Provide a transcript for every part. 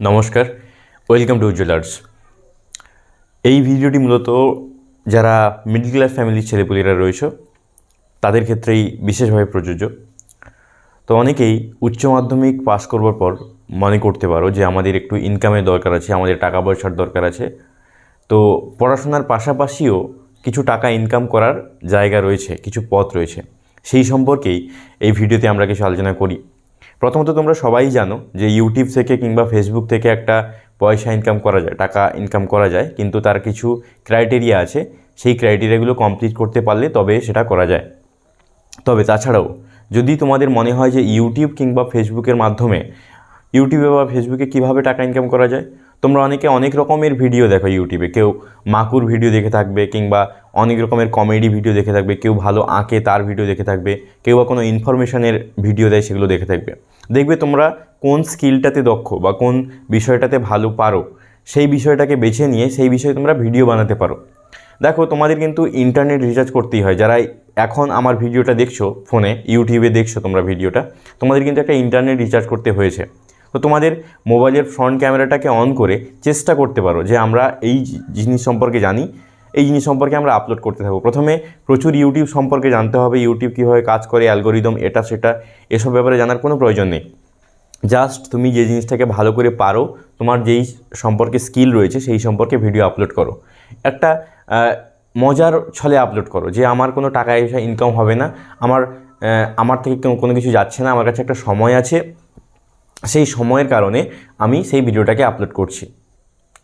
নমস্কার, welcome to jewellers. এই ভিডিওটি মূলত যারা মিডল ক্লাস ফ্যামিলির ছেলেপুলেরা রয়েছে, তাদের ক্ষেত্রেই বিশেষভাবে প্রযোজ্য। তো অনেকেই উচ্চ মাধ্যমিক পাস করবার পর মনে করতে পারো যে আমাদের একটু ইনকামের দরকার আছে, আমাদের টাকা পয়সার দরকার আছে। তো পড়াশোনার পাশাপাশিও কিছু টাকা ইনকাম করার জায়গা রয়েছে, কিছু পথ রয়েছে। সেই সম্পর্কেই এই ভিডিওতে আমরা কিছু আলোচনা করি। প্রথমত তোমরা সবাই জানো যে ইউটিউব থেকে কিংবা ফেসবুক থেকে একটা পয়সা ইনকাম করা যায়, টাকা ইনকাম করা যায়, কিন্তু তার কিছু ক্রাইটেরিয়া আছে। সেই ক্রাইটেরিয়াগুলো কমপ্লিট করতে পারলে তবে সেটা করা যায়। তবে তাছাড়াও, যদি তোমাদের মনে হয় যে ইউটিউব কিংবা ফেসবুকের মাধ্যমে ইউটিউবে বা ফেসবুকে কীভাবে টাকা ইনকাম করা যায় তোমরা অনেকে অনেক রকমের ভিডিও দেখো ইউটিউবে কেউ মাকুর ভিডিও দেখে থাকবে কিংবা অনেক রকমের কমেডি ভিডিও দেখে থাকবে, কেউ ভালো আঁকে তার ভিডিও দেখে থাকবে, কেউ বা কোনো ইনফরমেশনের ভিডিও দেয় সেগুলো দেখে থাকবে। দেখবে তোমরা কোন স্কিলটাতে দক্ষ বা কোন বিষয়টাতে ভালো পারো, সেই বিষয়টাকে বেছে নিয়ে সেই বিষয়ে তোমরা ভিডিও বানাতে পারো। দেখো, তোমাদের কিন্তু ইন্টারনেট রিচার্জ করতেই হয়। যারা এখন আমার ভিডিওটা দেখছ ফোনে ইউটিউবে দেখছ তোমরা ভিডিওটা তোমাদের কিন্তু একটা ইন্টারনেট রিচার্জ করতে হয়েছে। তো তোমাদের মোবাইলের ফ্রন্ট ক্যামেরাটাকে অন করে চেষ্টা করতে পারো যে আমরা এই জিনিস সম্পর্কে জানি। এই জিনিস সম্পর্কে আমরা আপলোড করতে থাকব। প্রথমে প্রচুর ইউটিউব সম্পর্কে জানতে হবে ইউটিউব কীভাবে কাজ করে অ্যালগোরিদম এটা সেটা, এসব ব্যাপারে জানার কোনো প্রয়োজন নেই। জাস্ট তুমি যে জিনিসটাকে ভালো করে পারো, তোমার যেই সম্পর্কে স্কিল রয়েছে সেই সম্পর্কে ভিডিও আপলোড করো। একটা মজার ছলে আপলোড করো যে আমার কোনো টাকা পয়সা ইনকাম হবে না, আমার আমার থেকে কোনো- কিছু যাচ্ছে না, আমার কাছে একটা সময় আছে সেই সময়ের কারণে আমি সেই ভিডিওটাকে আপলোড করছি।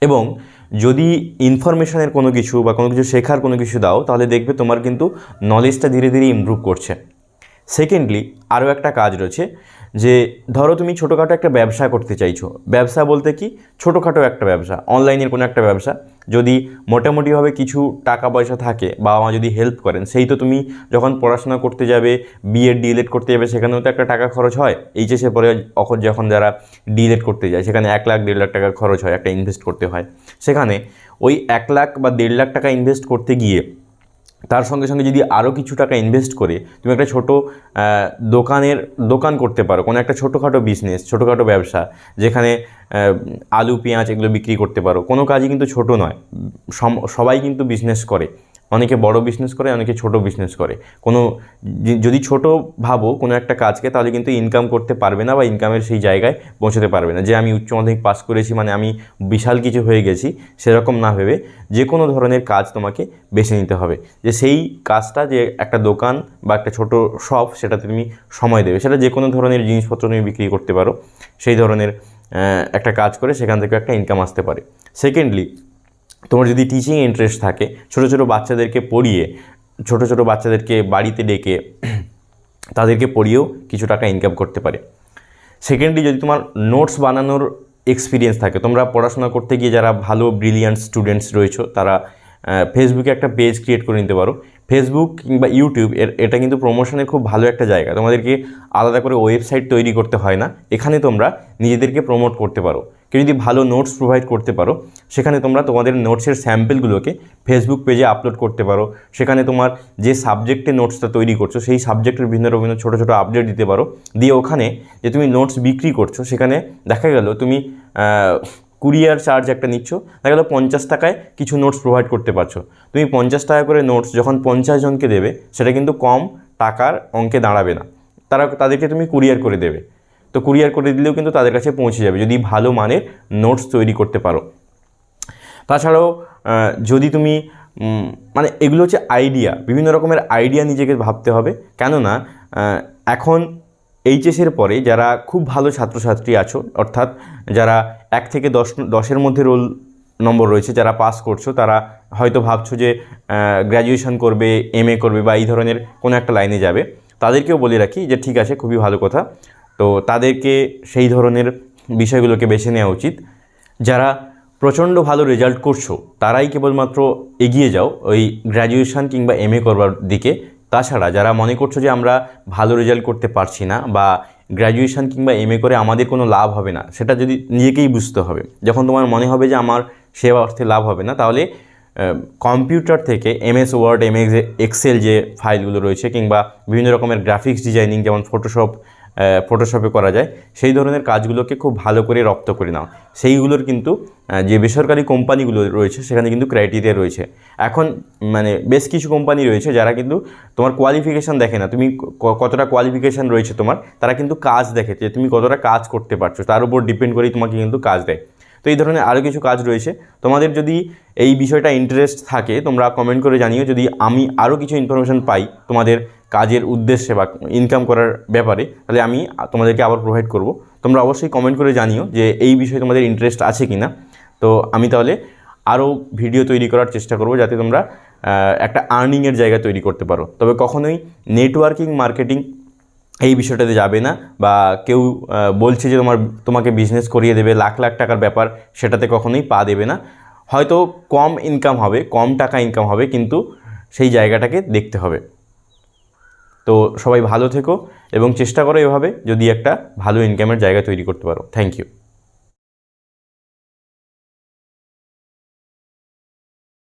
এবং যদি ইনফরমেশনের কোনো কিছু বা কোনো কিছু শেখার কোনো কিছু দাও, তাহলে দেখবে তোমার কিন্তু নলেজটা ধীরে ধীরে ইমপ্রুভ করছে। সেকেন্ডলি আরও একটা কাজ রয়েছে যে, ধরো তুমি ছোটোখাটো একটা ব্যবসা করতে চাইছো। ব্যবসা বলতে কি? ছোটোখাটো একটা ব্যবসা অনলাইনের কোনো একটা ব্যবসা। যদি মোটামুটিভাবে কিছু টাকা পয়সা থাকে বাবা মা যদি হেল্প করেন, সেই তো তুমি যখন পড়াশোনা করতে যাবে বিএড ডিএলএড করতে যাবে, সেখানেও তো একটা টাকা খরচ হয়। এইচএসের পরে যখন যারা ডিএলএড করতে যায়, সেখানে এক লাখ, দেড় লাখ টাকা খরচ হয়, একটা ইনভেস্ট করতে হয়। সেখানে ওই এক লাখ বা দেড় লাখ টাকা ইনভেস্ট করতে গিয়ে তার সঙ্গে সঙ্গে যদি আরও কিছু টাকা ইনভেস্ট করে, তুমি একটা ছোট দোকানের, দোকান করতে পারো। কোনো একটা ছোটোখাটো বিজনেস ছোটোখাটো ব্যবসা, যেখানে আলু, পেঁয়াজ এগুলো বিক্রি করতে পারো। কোনো কাজই কিন্তু ছোট নয়। সবাই কিন্তু বিজনেস করে। অনেকে বড় বিজনেস করে, অনেকে ছোট বিজনেস করে। কোনো যদি ছোট ভাবো কোনো একটা কাজকে, তাহলে কিন্তু ইনকাম করতে পারবে না বা ইনকামের সেই জায়গায় পৌঁছতে পারবে না। যে আমি উচ্চ মাধ্যমিক পাস করেছি মানে আমি বিশাল কিছু হয়ে গেছি, সেরকম না ভেবে যে কোনো ধরনের কাজ তোমাকে বেছে নিতে হবে। যে সেই কাজটা যে একটা দোকান বা একটা ছোট শপ সেটাতে তুমি সময় দেবে, সেটা যে কোনো ধরনের জিনিসপত্র তুমি বিক্রি করতে পারো। সেই ধরনের একটা কাজ করে সেখান থেকে একটা ইনকাম আসতে পারে। সেকেন্ডলি তোমার যদি টিচিং ইন্টারেস্ট থাকে, ছোটো ছোটো বাচ্চাদেরকে পড়িয়ে, ছোটো ছোটো বাচ্চাদেরকে বাড়িতে ডেকে, তাদেরকে পড়িয়েও কিছু টাকা ইনকাম করতে পারে। সেকেন্ডলি যদি তোমার নোটস বানানোর এক্সপিরিয়েন্স থাকে, তোমরা পড়াশোনা করতে গিয়ে যারা ভালো ব্রিলিয়ান্ট স্টুডেন্টস রয়েছো, তারা ফেসবুকে একটা পেজ ক্রিয়েট করে নিতে পারো। ফেসবুক কিংবা ইউটিউব এর, এটা কিন্তু প্রমোশনের খুব ভালো একটা জায়গা। তোমাদেরকে আলাদা করে ওয়েবসাইট তৈরি করতে হয় না। এখানে তোমরা নিজেদেরকে প্রমোট করতে পারো। কেউ যদি ভালো নোটস প্রোভাইড করতে পারো, সেখানে তোমরা তোমাদের নোটসের স্যাম্পেলগুলোকে ফেসবুক পেজে আপলোড করতে পারো। সেখানে তোমার যে সাবজেক্টে নোটসটা তৈরি করছ, সেই সাবজেক্টের বিভিন্ন বিভিন্ন ছোটো ছোটো আপডেট দিতে পারো। দিয়ে ওখানে যে তুমি নোটস বিক্রি করছ, সেখানে দেখা গেল তুমি কুরিয়ার চার্জ একটা নিচ্ছ, দেখা গেলো পঞ্চাশ টাকায় কিছু নোটস প্রোভাইড করতে পারছ। তুমি পঞ্চাশ টাকা করে নোটস যখন পঞ্চাশ জনকে দেবে, সেটা কিন্তু কম টাকার অঙ্কে দাঁড়াবে না। তারা, তাদেরকে তুমি কুরিয়ার করে দেবে। তো কুরিয়ার করে দিলেও কিন্তু তাদের কাছে পৌঁছে যাবে, যদি ভালো মানের নোটস তৈরি করতে পারো। তাছাড়াও যদি তুমি মানে এগুলো হচ্ছে আইডিয়া বিভিন্ন রকমের আইডিয়া নিজেকে ভাবতে হবে। কেননা এখন এইচএসের পরে যারা খুব ভালো ছাত্রছাত্রী আছো, অর্থাৎ যারা এক থেকে দশ, দশের মধ্যে রোল নম্বর রয়েছে, যারা পাস করছ, তারা হয়তো ভাবছ যে গ্র্যাজুয়েশন করবে এম করবে বা এই ধরনের কোনো একটা লাইনে যাবে, তাদেরকেও বলে রাখি যে, ঠিক আছে, খুবই ভালো কথা। তো তাদেরকে সেই ধরনের বিষয়গুলোকে বেছে নেওয়া উচিত। যারা প্রচণ্ড ভালো রেজাল্ট করছ, তারাই কেবলমাত্র এগিয়ে যাও ওই গ্র্যাজুয়েশান কিংবা এম করবার দিকে। তাছাড়া যারা মনে করছ যে আমরা ভালো রেজাল্ট করতে পারছি না বা গ্র্যাজুয়েশান কিংবা এম করে আমাদের কোনো লাভ হবে না, সেটা যদি নিজেকেই বুঝতে হবে। যখন তোমার মনে হবে যে আমার সেবা অর্থে লাভ হবে না, তাহলে কম্পিউটার থেকে এমএস ওয়ার্ড এমএস এক্সেল যে ফাইলগুলো রয়েছে কিংবা বিভিন্ন রকমের গ্রাফিক্স ডিজাইনিং যেমন ফটোশপ ফটোশপে করা যায়, সেই ধরনের কাজগুলোকে খুব ভালো করে রপ্ত করে নাও। সেইগুলোর কিন্তু যে বেসরকারি কোম্পানিগুলো রয়েছে, সেখানে কিন্তু ক্রাইটেরিয়া রয়েছে। এখন মানে বেশ কিছু কোম্পানি রয়েছে যারা কিন্তু তোমার কোয়ালিফিকেশান দেখে না। তুমি কতটা কোয়ালিফিকেশান রয়েছে তোমার, তারা কিন্তু কাজ দেখে যে তুমি কতটা কাজ করতে পারছ। তার উপর ডিপেন্ড করেই তোমাকে কিন্তু কাজ দেয়। তো এই ধরনের আরও কিছু কাজ রয়েছে। তোমাদের যদি এই বিষয়টা ইন্টারেস্ট থাকে, তোমরা কমেন্ট করে জানিও। যদি আমি আরও কিছু ইনফরমেশন পাই তোমাদের কাজের উদ্দেশ্যে বা ইনকাম করার ব্যাপারে, তাহলে আমি তোমাদেরকে আবার প্রোভাইড করব। তোমরা অবশ্যই কমেন্ট করে জানিও যে এই বিষয়ে তোমাদের ইন্টারেস্ট আছে কি না তো আমি তাহলে আরও ভিডিও তৈরি করার চেষ্টা করব যাতে তোমরা একটা আর্নিংয়ের জায়গা তৈরি করতে পারো। তবে কখনোই নেটওয়ার্কিং মার্কেটিং এই বিষয়টাতে যাবে না বা কেউ বলছে যে তোমার, তোমাকে বিজনেস করিয়ে দেবে, লাখ লাখ টাকার ব্যাপার সেটাতে কখনোই পা দেবে না। হয়তো কম ইনকাম হবে, কম টাকা ইনকাম হবে, কিন্তু সেই জায়গাটাকে দেখতে হবে। তো সবাই ভালো থেকো এবং চেষ্টা করো এভাবে যদি একটা ভালো ইনকামের জায়গা তৈরি করতে পারো। Thank you